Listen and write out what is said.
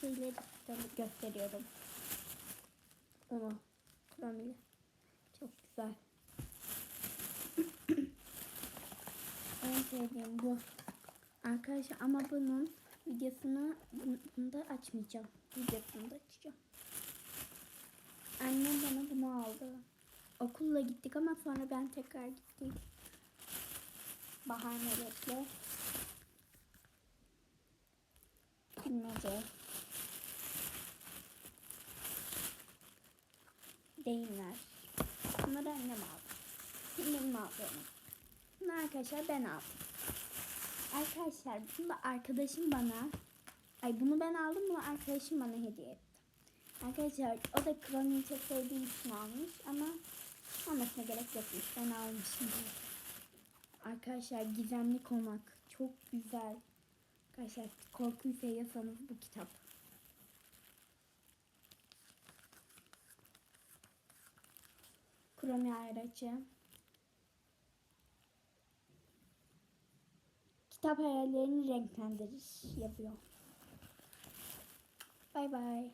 şeyleri gösteriyorum. Onu. Kromili. Çok güzel. en sevdiğim bu. Arkadaşlar ama bunun videosunu da açmayacağım. Videosunu da açacağım. Annem bana bunu aldı. Okulla gittik ama sonra ben tekrar gittim. Bahar melekle. Bilmece. Deyimler. Bunları annem aldı. Benim aldığım. Bunu arkadaşlar ben aldım. Arkadaşlar bunu da arkadaşım bana Ay bunu ben aldım bunu arkadaşım bana hediye etti. Arkadaşlar o da Chrome'yi çok sevdiği için almış ama almasına gerek yokmuş. Ben almışım. Arkadaşlar gizemli konak çok güzel. Arkadaşlar korkuyu seviyorsanız bu kitap. Chrome ayraçı. Kitap hayallerini renklendirir yazıyor. Bay bay.